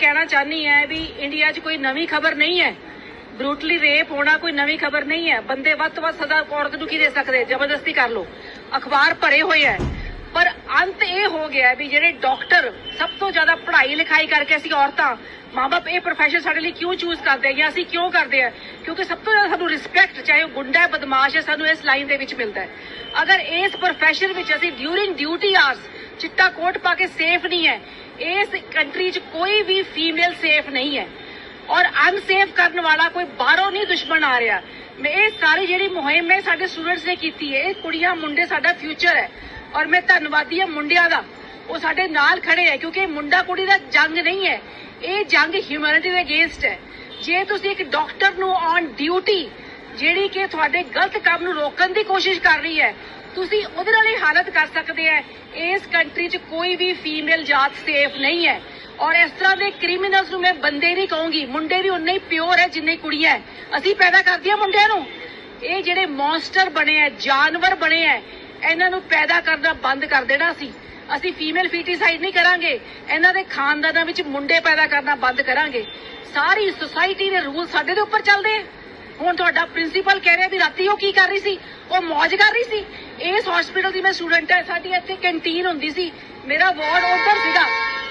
ਕਹਿਣਾ ਚਾਹਨੀ ਹੈ ਵੀ ਇੰਡੀਆ 'ਚ ਕੋਈ ਨਵੀਂ ਖਬਰ ਨਹੀਂ ਹੈ। ਬਰੂਟਲੀ ਰੇਪ ਹੋਣਾ ਕੋਈ ਨਵੀਂ ਖਬਰ ਨਹੀਂ ਹੈ। ਬੰਦੇ ਵੱਧ ਤੋਂ ਵੱਧ ਸਜ਼ਾ ਔਰਤ ਨੂੰ ਕੀ ਦੇ ਸਕਦੇ? ਜ਼ਬਰਦਸਤੀ ਕਰ ਲੋ ਅਖਬਾਰ ਭਰੇ ਹੋਏ ਹੈ। ਪਰ ਅੰਤ ਇਹ ਹੋ ਗਿਆ ਵੀ ਜਿਹੜੇ ਡਾਕਟਰ ਸਭ ਤੋਂ ਜ਼ਿਆਦਾ ਪੜ੍ਹਾਈ ਲਿਖਾਈ ਕਰਕੇ ਅਸੀਂ ਔਰਤਾਂ ਮਾਪੇ ਇਹ ਪ੍ਰੋਫੈਸ਼ਨ ਸਾਡੇ ਲਈ ਕਿਉਂ ਚੂਜ਼ ਕਰਦੇ ਆ ਜਾਂ ਅਸੀਂ ਕਿਉਂ ਕਰਦੇ ਆ? ਕਿਉਂਕਿ ਸਭ ਤੋਂ ਜ਼ਿਆਦਾ ਸਾਨੂੰ ਰਿਸਪੈਕਟ ਚਾਹੇ ਉਹ ਗੁੰਡਾ ਹੈ, ਬਦਮਾਸ਼ ਹੈ, ਸਾਨੂੰ ਇਸ ਲਾਈਨ ਦੇ ਵਿੱਚ ਮਿਲਦਾ ਹੈ। ਅਗਰ ਇਸ ਪ੍ਰੋਫੈਸ਼ਨ ਵਿੱਚ ਅਸੀਂ ਡਿਊਰਿੰਗ ਡਿਊਟੀ ਆਵਰਸ ਚਿੱਟਾ ਕੋਟ ਪਾ ਕੇ ਸੇਫ ਨਹੀਂ ਹੈ। ਇਸ ਕੰਟਰੀ 'ਚ ਕੋਈ ਵੀ ਫੀਮੇਲ ਸੇਫ ਨਹੀਂ ਹੈ। ਔਰ ਅਨਸੇਫ ਕਰਨ ਵਾਲਾ ਕੋਈ ਬਾਹਰੋਂ ਨਹੀਂ ਦੁਸ਼ਮਣ ਆ ਰਿਹਾ। ਮੈਂ ਇਹ ਸਾਰੀ ਜਿਹੜੀ ਮੁਹਿੰਮ ਹੈ ਸਾਡੇ ਸਟੂਡੈਂਟਸ ਨੇ ਕੀਤੀ ਹੈ, ਇਹ ਕੁੜੀਆਂ, ਮੁੰਡੇ ਸਾਡਾ ਫਿਊਚਰ ਹੈ। ਔਰ ਮੈਂ ਧੰਨਵਾਦੀ ਹਾਂ ਮੁੰਡਿਆਂ ਦਾ। ਉਹ ਸਾਡੇ ਨਾਲ ਖੜੇ ਹੈ ਕਿਉਂਕਿ ਮੁੰਡਾ ਕੁੜੀ ਦਾ ਜੰਗ ਨਹੀਂ ਹੈ। ਇਹ ਜੰਗ ਹਿਊਮੈਨਿਟੀ ਦੇ ਅਗੇਂਸਟ ਹੈ। ਜੇ ਤੁਸੀਂ ਇੱਕ ਡਾਕਟਰ ਨੂੰ ਔਨ ਡਿਊਟੀ ਜਿਹੜੀ ਕਿ ਤੁਹਾਡੇ ਗਲਤ ਕੰਮ ਨੂੰ ਰੋਕਣ ਦੀ ਕੋਸ਼ਿਸ਼ ਕਰ ਰਹੀ ਹੈ ਤੁਸੀਂ ਉਹਦੇ ਨਾਲ ਹੀ ਹਾਲਤ ਕਰ ਸਕਦੇ ਹੈ ਇਸ ਕੰਟਰੀ 'ਚ ਕੋਈ ਵੀ ਫੀਮੇਲ ਜਾਤ ਸੇਫ ਨਹੀਂ ਹੈ ਔਰ ਇਸ ਤਰ੍ਹਾਂ ਦੇ ਕ੍ਰਿਮੀਨਲਸ ਨੂੰ ਮੈਂ ਬੰਦੇ ਨਹੀਂ ਕਹੂੰਗੀ, ਮੁੰਡੇ ਵੀ ਉਨੇ ਹੀ ਪਿਓਰ ਹੈ ਜਿੰਨੇ ਕੁੜੀਆਂ ਅਸੀਂ ਪੈਦਾ ਕਰਦੀਆਂ ਮੁੰਡਿਆਂ ਨੂੰ। ਇਹ ਜਿਹੜੇ ਮੌਨਸਟਰ ਬਣੇ ਆ ਜਾਨਵਰ ਬਣੇ ਆ ਇਹਨਾਂ ਨੂੰ ਪੈਦਾ ਕਰਨਾ ਬੰਦ ਕਰ ਦੇਣਾ ਸੀ ਅਸੀਂ ਫੀਮੇਲ ਫੀਟੀਸਾਈਡ ਨਹੀਂ ਕਰਾਂਗੇ। ਇਹਨਾਂ ਦੇ ਖਾਨਦਾਨਾਂ ਵਿੱਚ ਮੁੰਡੇ ਪੈਦਾ ਕਰਨਾ ਬੰਦ ਕਰਾਂਗੇ। ਸਾਰੀ ਸੁਸਾਇਟੀ ਦੇ ਰੂਲ ਸਾਡੇ ਦੇ ਉੱਪਰ ਚੱਲਦੇ ਹੁਣ ਤੁਹਾਡਾ ਪ੍ਰਿੰਸੀਪਲ ਕਹਿ ਰਿਹਾ ਵੀ ਰਾਤੀ ਉਹ ਕੀ ਕਰ ਰਹੀ ਸੀ? ਉਹ ਮौज ਕਰ ਰਹੀ ਸੀ? ਇਸ ਹਸਪੀਟਲ ਦੀ ਮੈਂ ਸਟੂਡੈਂਟ ਹੈ, ਸਾਡੀ ਇੱਥੇ ਕੈਂਟੀਨ ਹੁੰਦੀ ਸੀ। ਮੇਰਾ ਵਾਰਡ ਉੱਧਰ ਸੀਗਾ।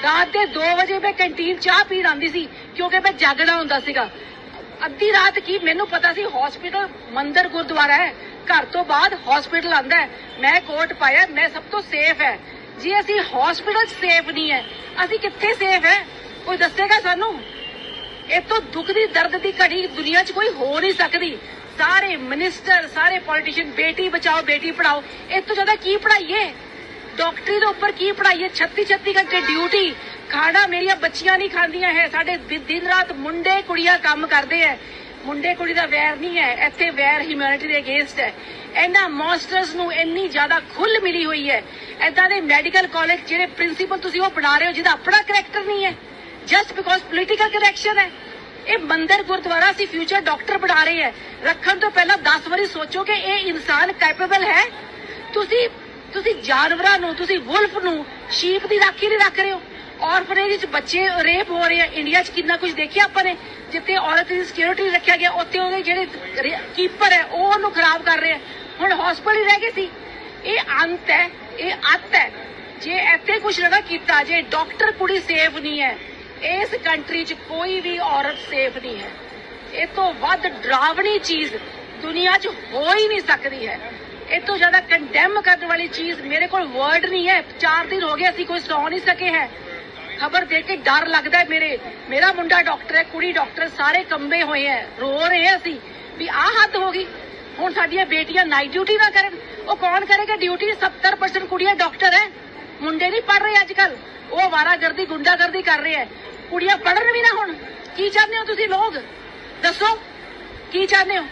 ਰਾਤ ਦੇ 2 ਵਜੇ ਮੈਂ ਕੈਂਟੀਨ ਚਾਹ ਪੀਣ ਆਉਂਦੀ ਸੀ, ਕਿਉਂਕਿ ਮੈਂ ਜਾਗਣਾ ਹੁੰਦਾ ਸੀਗਾ। ਅੱਧੀ ਰਾਤ ਕੀ ਮੈਨੂੰ ਪਤਾ ਸੀ ਹਸਪੀਟਲ ਮੰਦਰ ਗੁਰਦੁਆਰਾ ਹੈ। ਘਰ ਤੋਂ ਬਾਅਦ ਹਸਪੀਟਲ ਆਂਦਾ ਹੈ। ਮੈਂ ਕੋਟ ਪਾਇਆ, ਮੈਂ ਸਭ ਤੋਂ ਸੇਫ ਹੈ। ਜੀ ਅਸੀਂ ਹਸਪੀਟਲ ਸੇਫ ਨਹੀਂ ਹੈ, ਅਸੀਂ ਕਿੱਥੇ ਸੇਫ ਹੈ? ਕੋਈ ਦੱਸੇਗਾ ਸਾਨੂੰ? ਇਹ ਤੋਂ ਦੁੱਖ ਦੀ ਦਰਦ ਦੀ ਘੜੀ ਦੁਨੀਆ 'ਚ ਕੋਈ ਹੋ ਨਹੀਂ ਸਕਦੀ। ਸਾਰੇ ਮਿਨਿਸਟਰ ਸਾਰੇ ਪੋਲੀਟੀਸ਼ੀਅਨ ਬੇਟੀ ਬਚਾਓ, ਬੇਟੀ ਪੜਾਓ ਇਸ ਤੋਂ ਜ਼ਿਆਦਾ ਕੀ ਪੜਾਈਏ ਡਾਕਟਰੀ ਦੇ ਉੱਪਰ ਕੀ ਪੜਾਈਏ 36 36 ਘੰਟੇ ਡਿਊਟੀ ਖਾਣਾ ਮੇਰੀਆਂ ਬੱਚੀਆਂ ਨਹੀਂ ਖਾਂਦੀਆਂ ਹੈ। ਸਾਡੇ ਦਿਨ ਰਾਤ ਮੁੰਡੇ, ਕੁੜੀਆਂ ਕੰਮ ਕਰਦੇ ਐ ਮੁੰਡੇ, ਕੁੜੀ ਦਾ ਵੈਰ ਨਹੀਂ ਹੈ। ਇੱਥੇ ਵੈਰ ਹਿਊਮੈਨਿਟੀ ਦੇ ਅਗੇਂਸਟ ਹੈ। ਇਹਨਾਂ ਮੌਨਸਟਰਸ ਨੂੰ ਇੰਨੀ ਜ਼ਿਆਦਾ ਖੁੱਲ ਮਿਲੀ ਹੋਈ ਹੈ। ਐਦਾਂ ਦੇ ਮੈਡੀਕਲ ਕਾਲਜ ਜਿਹੜੇ ਪ੍ਰਿੰਸੀਪਲ ਤੁਸੀਂ ਉਹ ਬਣਾ ਰਹੇ ਹੋ, ਜਿਹਦਾ ਆਪਣਾ ਕਰੈਕਟਰ ਨਹੀਂ ਹੈ। ਜਸਟ ਬਿਕੋਜ਼ ਪੋਲੀਟੀਕਲ ਕਰੈਕਸ਼ਨ ਹੈ। ਇਹ ਮੰਦਰ ਗੁਰਦੁਆਰਾ ਅਸੀਂ ਫਿਊਚਰ ਡਾਕਟਰ ਬਣਾ ਰਹੇ ਹੈ। ਰੱਖਣ ਤੋਂ ਪਹਿਲਾਂ 10 ਵਾਰੀ ਸੋਚੋ ਕਿ ਇਹ ਇਨਸਾਨ ਕੈਪੇਬਲ ਹੈ। ਤੁਸੀਂ ਤੁਸੀਂ ਜਾਨਵਰਾਂ ਨੂੰ, ਤੁਸੀਂ ਵੁਲਫ ਨੂੰ ਸ਼ੀਪ ਦੀ ਰਾਖੀ ਨਹੀਂ ਰੱਖ ਰਹੇ ਹੋ। ਔਰਫਨੇਜ ਵਿੱਚ ਬੱਚੇ ਰੇਪ ਹੋ ਰਹੇ ਆ। ਇੰਡੀਆ 'ਚ ਕਿੰਨਾ ਕੁਝ ਦੇਖਿਆ ਆਪਾਂ ਨੇ, ਜਿੱਥੇ ਔਰਤ ਦੀ ਸਿਕਿਉਰਿਟੀ ਰੱਖਿਆ ਗਿਆ, ਉੱਥੇ ਉਹਦੇ ਜਿਹੜੇ ਕੀਪਰ ਹੈ, ਉਹ ਉਹਨੂੰ ਖਰਾਬ ਕਰ ਰਹੇ ਆ। ਹੁਣ ਹਸਪੀਟਲ ਹੀ ਰਹਿ ਗਏ ਸੀ। ਇਹ ਅੰਤ ਹੈ, ਇਹ ਅੱਤ ਹੈ। ਜੇ ਇੱਥੇ ਕੁਝ ਨਾ ਕੀਤਾ, ਜੇ ਡਾਕਟਰ ਕੁੜੀ ਸੇਫ ਨਹੀਂ ਹੈ ਇਸ ਕੰਟਰੀ 'ਚ ਕੋਈ ਵੀ ਔਰਤ ਸੇਫ ਨਹੀਂ ਹੈ। ਇਹ ਤੋਂ ਵੱਧ ਡਰਾਵਣੀ ਚੀਜ਼ ਦੁਨੀਆ 'ਚ ਹੋ ਹੀ ਨਹੀਂ ਸਕਦੀ ਹੈ। ਇਹ ਤੋਂ ਜ਼ਿਆਦਾ ਕੰਡੈਮ ਕਰਨ ਵਾਲੀ ਚੀਜ਼ ਮੇਰੇ ਕੋਲ ਵਰਡ ਨਹੀਂ ਹੈ। 4 ਦਿਨ ਹੋ ਗਏ ਅਸੀਂ ਕੋਈ ਸੌ ਨਹੀਂ ਸਕੇ ਹੈ। ਖਬਰ ਦੇਖ ਕੇ ਡਰ ਲੱਗਦਾ ਹੈ ਮੇਰੇ। ਮੇਰਾ ਮੁੰਡਾ ਡਾਕਟਰ ਹੈ, ਕੁੜੀ ਡਾਕਟਰ ਸਾਰੇ ਕੰਬੇ ਹੋਏ ਹੈ। ਰੋ ਰਹੇ ਹਾਂ ਅਸੀਂ ਵੀ ਆਹ ਹੱਦ ਹੋ ਗਈ। ਹੁਣ ਸਾਡੀਆਂ ਬੇਟੀਆਂ ਨਾਈਟ ਡਿਊਟੀ ਨਾ ਕਰਨ। ਉਹ ਕੌਣ ਕਰੇਗਾ ਡਿਊਟੀ 70% ਕੁੜੀਆਂ ਡਾਕਟਰ ਹੈ। ਮੁੰਡੇ ਨਹੀਂ ਪੜ ਰਹੇ ਅੱਜ ਕੱਲ ਉਹ ਆਵਾਰਾਗਰਦੀ, ਗੁੰਡਾਗਰਦੀ ਕਰ ਰਿਹਾ ਹੈ। ਕੁੜੀਆਂ ਪੜਨ ਵੀ ਨਾ ਹੁਣ। ਕੀ ਚਾਹੁੰਦੇ ਹੋ ਤੁਸੀਂ ਲੋਕ? ਦੱਸੋ। ਕੀ ਚਾਹੁੰਦੇ ਹੋ?